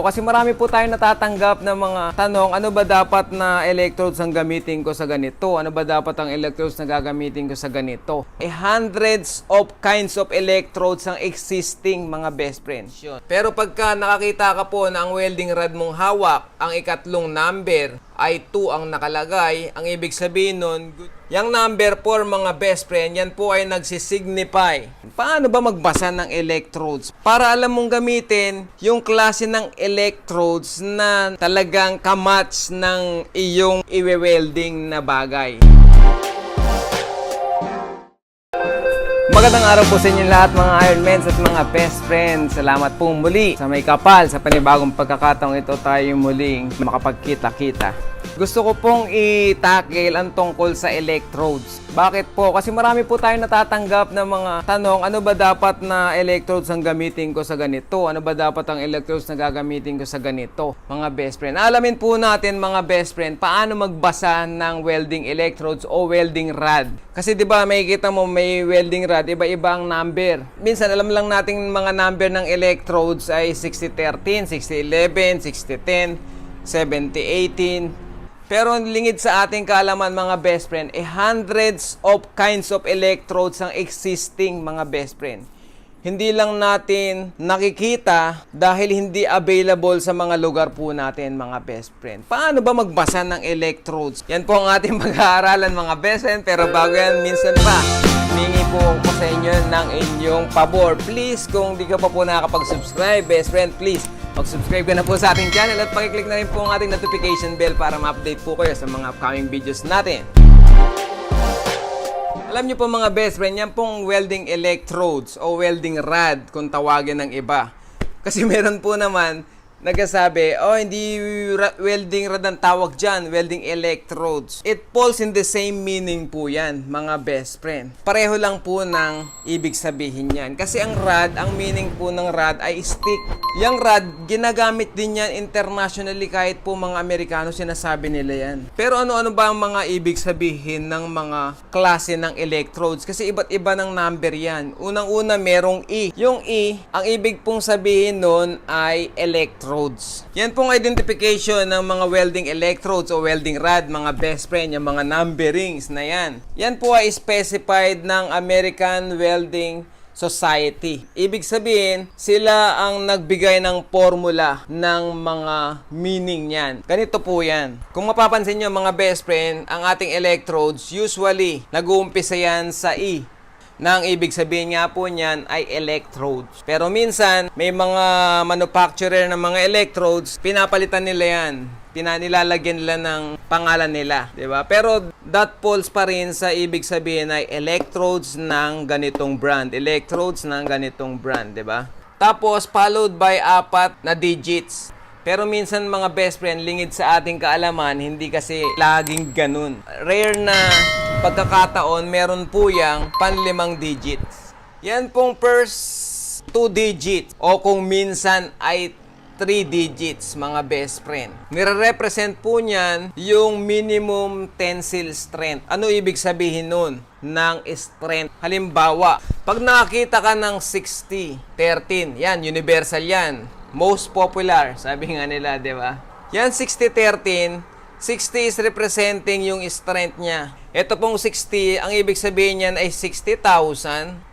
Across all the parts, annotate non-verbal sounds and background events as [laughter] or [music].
Kasi marami po tayong natatanggap ng mga tanong, ano ba dapat na electrodes ang gamitin ko sa ganito? Ano ba dapat ang electrodes na gagamitin ko sa ganito? Eh, hundreds of kinds of electrodes ang existing mga best friends. Pero pagka nakakita ka po na ang welding rod mong hawak, ang ikatlong number ay 2 ang nakalagay, ang ibig sabihin nun, good- yung number 4 mga best friend, yan po ay nagsisignify. Paano ba magbasa ng electrodes? Para alam mong gamitin yung klase ng electrodes na talagang kamatch ng iyong iwe-welding na bagay. Magandang araw po sa inyo lahat mga Ironmans at mga best friends. Salamat po muli sa may kapal sa panibagong pagkakataong ito tayo muling makapagkita-kita. Gusto ko pong i-tackle ang tungkol sa electrodes. Bakit po? Kasi marami po tayong natatanggap ng mga tanong, ano ba dapat na electrodes ang gamitin ko sa ganito? Ano ba dapat ang electrodes na gagamitin ko sa ganito? Mga best friend. Alamin po natin mga best friend, paano magbasa ng welding electrodes o welding rod. Kasi 'di ba makikita mo may welding rod, iba-iba ang number. Minsan alam lang natin mga number ng electrodes ay 6013, 6011, 6010, 7018. Pero lingid sa ating kaalaman mga best friend, eh hundreds of kinds of electrodes ang existing mga best friend. Hindi lang natin nakikita dahil hindi available sa mga lugar po natin mga best friend. Paano ba magbasa ng electrodes? Yan po ang ating [laughs] pag-aaralan mga best friend. Pero bago yan, minsan pa, Hingi po ako sa inyo ng inyong pabor. Please, kung di ka pa po nakakapag-subscribe, best friend, please, mag-subscribe ka na po sa ating channel at pakiclick na rin po ang ating notification bell para ma-update po kayo sa mga upcoming videos natin. Alam niyo po mga best friend, yan pong welding electrodes o welding rod kung tawagin ng iba. Kasi [laughs] meron po naman nagsasabi, oh hindi welding rod ang tawag dyan, welding electrodes. It falls in the same meaning po yan, mga best friend. Pareho lang po ng ibig sabihin yan. Kasi ang rod, ang meaning po ng rod ay stick. Yung rod, ginagamit din yan internationally kahit po mga Amerikano sinasabi nila yan. Pero ano-ano ba ang mga ibig sabihin ng mga klase ng electrodes? Kasi iba't iba ng number yan. Unang-una, merong E. Yung E, ang ibig pong sabihin nun ay electrodes. Yan pong identification ng mga welding electrodes o welding rod, mga best friend, yung mga numberings na yan. Yan po ay specified ng American Welding Society. Ibig sabihin, sila ang nagbigay ng formula ng mga meaning niyan. Ganito po yan. Kung mapapansin nyo mga best friend, ang ating electrodes usually nag-uumpisa yan sa E na ang ibig sabihin nga po niyan ay electrodes. Pero minsan, may mga manufacturer ng mga electrodes, pinapalitan nila yan. Pinanilalagyan nila ng pangalan nila, 'di ba? Pero that falls pa rin sa ibig sabihin ay electrodes ng ganitong brand, electrodes ng ganitong brand, 'di ba? Tapos followed by apat na digits. Pero minsan mga best friend, lingid sa ating kaalaman, hindi kasi laging ganun. Rare na pagkakataon, meron po yang panlimang digits. Yan pong first two digits o kung minsan ay 3 digits mga best friend. Nire-represent po niyan yung minimum tensile strength. Ano ibig sabihin nun? Ng strength. Halimbawa, pag nakakita ka ng 60, 13, yan, universal yan. Most popular, sabi nga nila, di ba? Yan, 60-13, 60 is representing yung strength niya. Ito pong 60, ang ibig sabihin niyan ay 60,000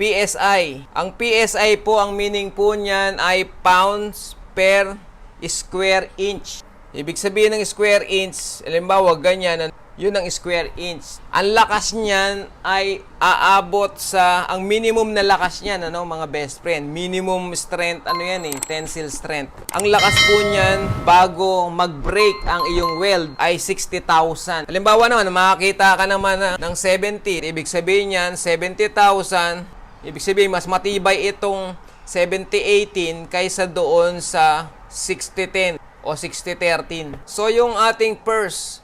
PSI. Ang PSI po, ang meaning po niyan ay pounds per square inch. Ibig sabihin ng square inch, halimbawa ganyan, yun ang square inch. Ang lakas niyan ay aabot sa, ang minimum na lakas niyan, ano mga best friend, minimum strength, ano yan eh, tensile strength. Ang lakas po niyan, bago mag-break ang iyong weld, ay 60,000. Halimbawa naman, makakita ka naman na, ng 70, ibig sabihin niyan, 70,000, ibig sabihin mas matibay itong 70-18 kaysa doon sa 60-10 o 60-13. So, yung ating first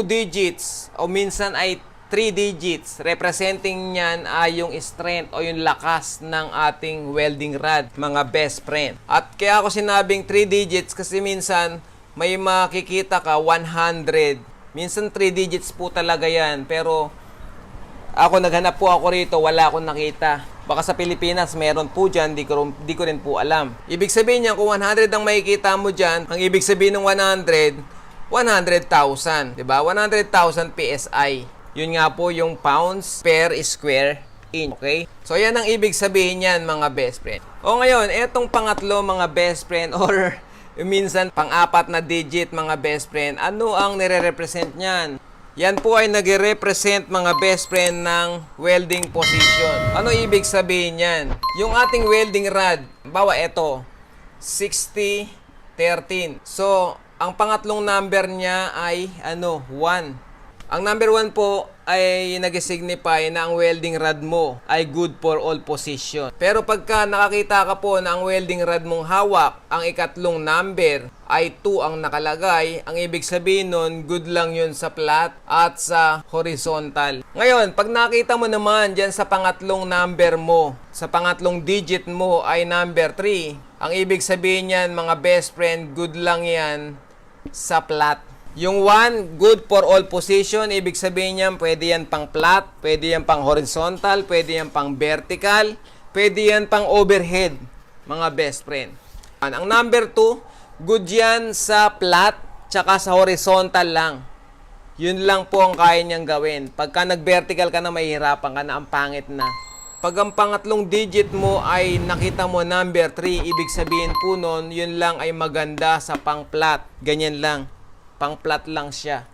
2 digits o minsan ay 3 digits, representing niyan ay yung strength o yung lakas ng ating welding rod, mga best friend. At kaya ako sinabing 3 digits kasi minsan may makikita ka 100. Minsan 3 digits po talaga yan, pero ako naghanap po ako rito, wala akong nakita. Baka sa Pilipinas meron po dyan, di ko, di ko rin po alam. Ibig sabihin niya, kung 100 ang makikita mo dyan, ang ibig sabihin ng 100, 100,000. Diba? 100,000 PSI. Yun nga po yung pounds per square inch. Okay? So, yan ang ibig sabihin niyan, mga best friend. O ngayon, etong pangatlo, mga best friend, [laughs] or minsan pang-apat na digit, mga best friend, ano ang nire-represent niyan? Yan po ay nagre-represent mga best friend ng welding position. Ano ibig sabihin niyan? Yung ating welding rod, bawa ito, 60, 13. So, ang pangatlong number niya ay ano, 1. Ang number 1 po ay nag-signify na ang welding rod mo ay good for all position. Pero pagka nakakita ka po na ang welding rod mong hawak, ang ikatlong number ay 2 ang nakalagay, ang ibig sabihin nun, good lang yun sa flat at sa horizontal. Ngayon, pag nakita mo naman dyan sa pangatlong number mo, sa pangatlong digit mo ay number 3, ang ibig sabihin yan, mga best friend, good lang yan sa flat. Yung 1, good for all position. Ibig sabihin niyan, pwede yan pang flat, pwede yan pang horizontal, pwede yan pang vertical, pwede yan pang overhead, mga best friend. Ang number 2, good yan sa flat, tsaka sa horizontal lang. Yun lang po ang kaya niyang gawin. Pagka nag-vertical ka na, mahihirapan ka na, ang pangit na. Pag ang pangatlong digit mo ay nakita mo number 3, ibig sabihin po nun, yun lang ay maganda sa pang-flat. Ganyan lang. Pang-flat lang siya.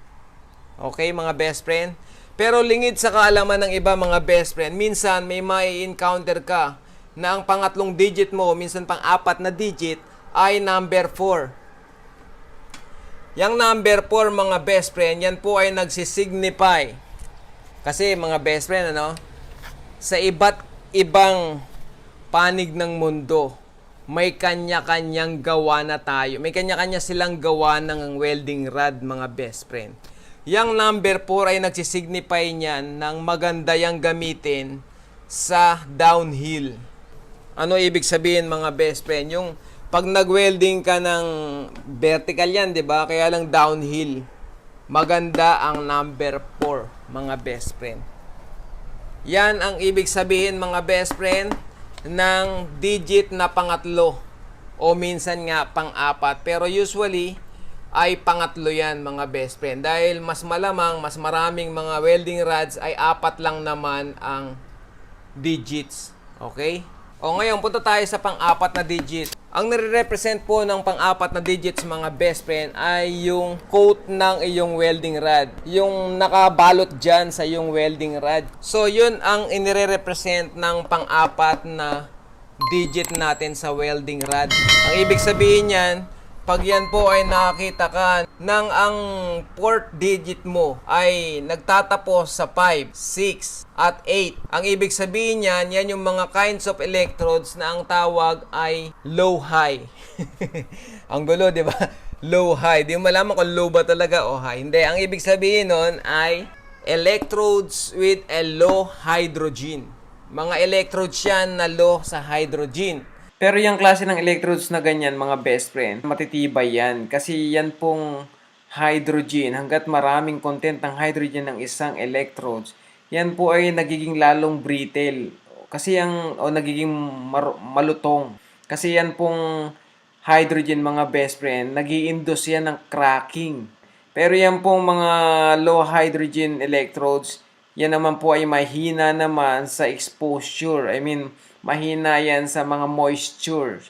Okay, mga best friend? Pero lingid sa kaalaman ng iba mga best friend, minsan may may encounter ka na ang pangatlong digit mo, minsan pang-apat na digit, ay number 4. Yang number 4 mga best friend, yan po ay nagsisignify. Kasi mga best friend, ano, sa iba't ibang panig ng mundo, may kanya-kanyang gawa na tayo. May kanya-kanya silang gawa ng welding rod, mga best friend. Yang number 4 ay nagsisignify niyan ng maganda yang gamitin sa downhill. Ano ibig sabihin mga best friend? Yung pag nag-welding ka ng vertical yan, di ba? Kaya lang downhill. Maganda ang number 4, mga best friend. Yan ang ibig sabihin mga best friend ng digit na pangatlo o minsan nga pang-apat. Pero usually ay pangatlo yan mga best friend. Dahil mas malamang, mas maraming mga welding rods ay apat lang naman ang digits. Okay? O ngayon, punta tayo sa pang-apat na digit. Ang nire-represent po ng pang-apat na digits mga best friend ay yung coat ng iyong welding rod. Yung nakabalot dyan sa iyong welding rod. So, yun ang inire-represent ng pang-apat na digit natin sa welding rod. Ang ibig sabihin yan, pag yan po ay nakakita ka ng ang fourth digit mo ay nagtatapos sa 5, 6, at 8. Ang ibig sabihin niyan, yan yung mga kinds of electrodes na ang tawag ay low-high. [laughs] ang gulo, di ba? [laughs] Low-high. Di mo malaman kung low ba talaga o high. Hindi. Ang ibig sabihin nun ay electrodes with a low hydrogen. Mga electrodes yan na low sa hydrogen. Pero yung klase ng electrodes na ganyan, mga best friend, matitibay yan. Kasi yan pong hydrogen, hanggat maraming content ng hydrogen ng isang electrodes, yan po ay nagiging lalong brittle. Kasi yung, o nagiging mar- malutong. Kasi yan pong hydrogen, mga best friend, nag induce yan ng cracking. Pero yan pong mga low hydrogen electrodes, yan naman po ay mahina naman sa exposure. I mean, mahina yan sa mga moisture.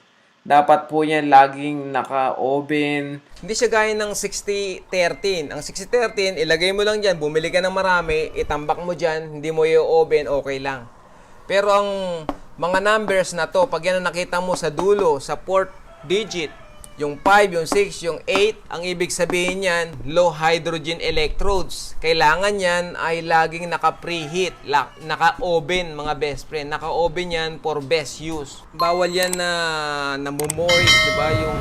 Dapat po yan laging naka-oven. Hindi siya gaya ng 60-13. Ang 60-13, ilagay mo lang dyan, bumili ka ng marami, itambak mo dyan, hindi mo i-oven, okay lang. Pero ang mga numbers na to, pag yan nakita mo sa dulo, sa fourth digit, yung 5, yung 6, yung 8, ang ibig sabihin niyan, low hydrogen electrodes. Kailangan yan ay laging naka-preheat, naka-oven mga best friend. Naka-oven yan for best use. Bawal yan na namumoist, di ba? Yung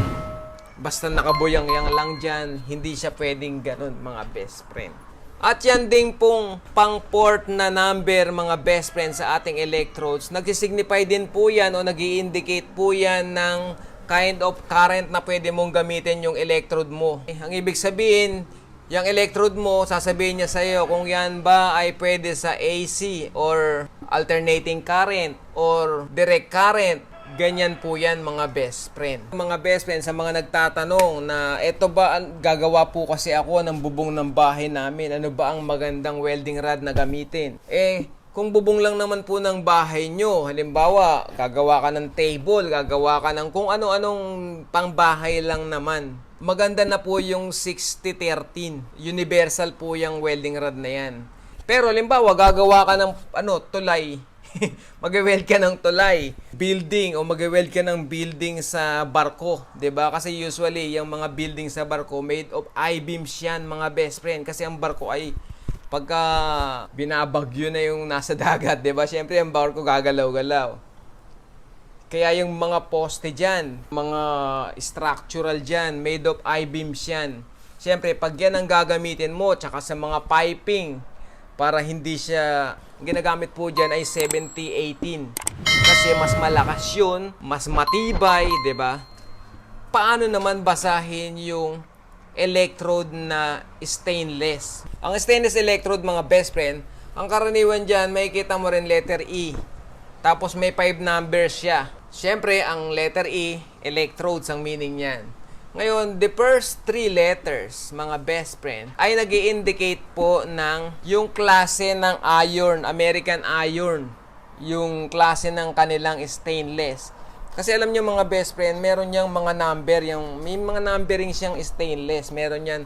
basta nakabuyang-yang lang dyan, hindi siya pwedeng ganun mga best friend. At yan din pong pang-port na number mga best friend sa ating electrodes. Nagsisignify din po yan o nag indicate po yan ng kind of current na pwede mong gamitin yung electrode mo. Eh, Ang ibig sabihin, Yung electrode mo, sasabihin niya sa'yo kung yan ba ay pwede sa AC or alternating current or direct current. Ganyan po yan mga best friend. Mga best friend, sa mga nagtatanong na eto ba, an- gagawa po kasi ako ng bubong ng bahay namin. Ano ba ang magandang welding rod na gamitin? Eh, kung bubong lang naman po ng bahay nyo, halimbawa, gagawa ka ng table, gagawa ka ng kung ano-anong pangbahay lang naman. Maganda na po yung 60-13. Universal po yung welding rod na yan. Pero halimbawa, gagawa ka ng ano, tulay. [laughs] mag-weld ka ng tulay, building o mag-weld ka ng building sa barko, 'di ba? Kasi usually yung mga building sa barko made of I-beams yan, mga best friend kasi ang barko ay pagka binabagyo na yung nasa [laughs] dagat, 'di ba? Syempre ang barko gagalaw-galaw. Kaya yung mga poste dyan, mga structural dyan, made of I-beams yan. Siyempre, pag yan ang gagamitin mo, tsaka sa mga piping, para hindi siya, ginagamit po dyan ay 70-18. Kasi mas malakas yun, mas matibay, 'di ba? Paano naman basahin yung electrode na stainless? Ang stainless electrode, mga best friend, ang karaniwan dyan, may kita mo rin letter E. Tapos may 5 numbers siya. Siyempre, ang letter E, electrodes ang meaning niyan. Ngayon, the first three letters, mga best friend, ay nag indicate po ng yung klase ng iron, American iron. Yung klase ng kanilang stainless. Kasi alam nyo mga best friend, meron niyang mga number, yung, may mga numbering siyang stainless. Meron yan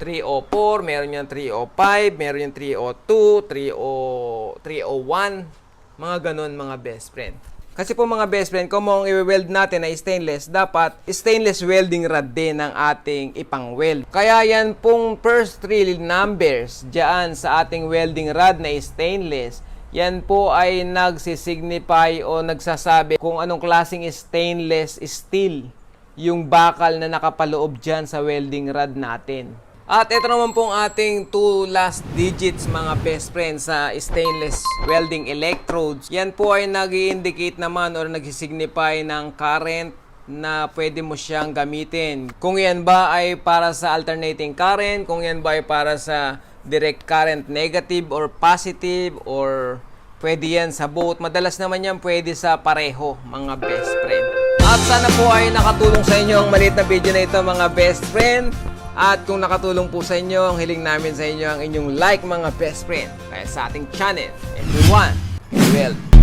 304, meron yan 305, meron yan 302, 30, 301, mga ganun mga best friend. Kasi po mga best friend, kung ang i-weld natin na stainless, dapat stainless welding rod din ang ating ipang-weld. Kaya yan pong first three numbers dyan sa ating welding rod na stainless, yan po ay nagsisignify o nagsasabi kung anong klaseng stainless steel yung bakal na nakapaloob dyan sa welding rod natin. At ito naman pong ating two last digits mga best friends sa stainless welding electrodes. Yan po ay nag indicate naman or nagsisignify ng current na pwede mo siyang gamitin. Kung yan ba ay para sa alternating current, kung yan ba ay para sa direct current negative or positive or pwede yan sa both. Madalas naman yan pwede sa pareho mga best friend. At sana po ay nakatulong sa inyo ang maliit na video na ito mga best friend. At kung nakatulong po sa inyo, ang hiling namin sa inyo ang inyong like mga best friend. Kaya sa ating channel, everyone, well,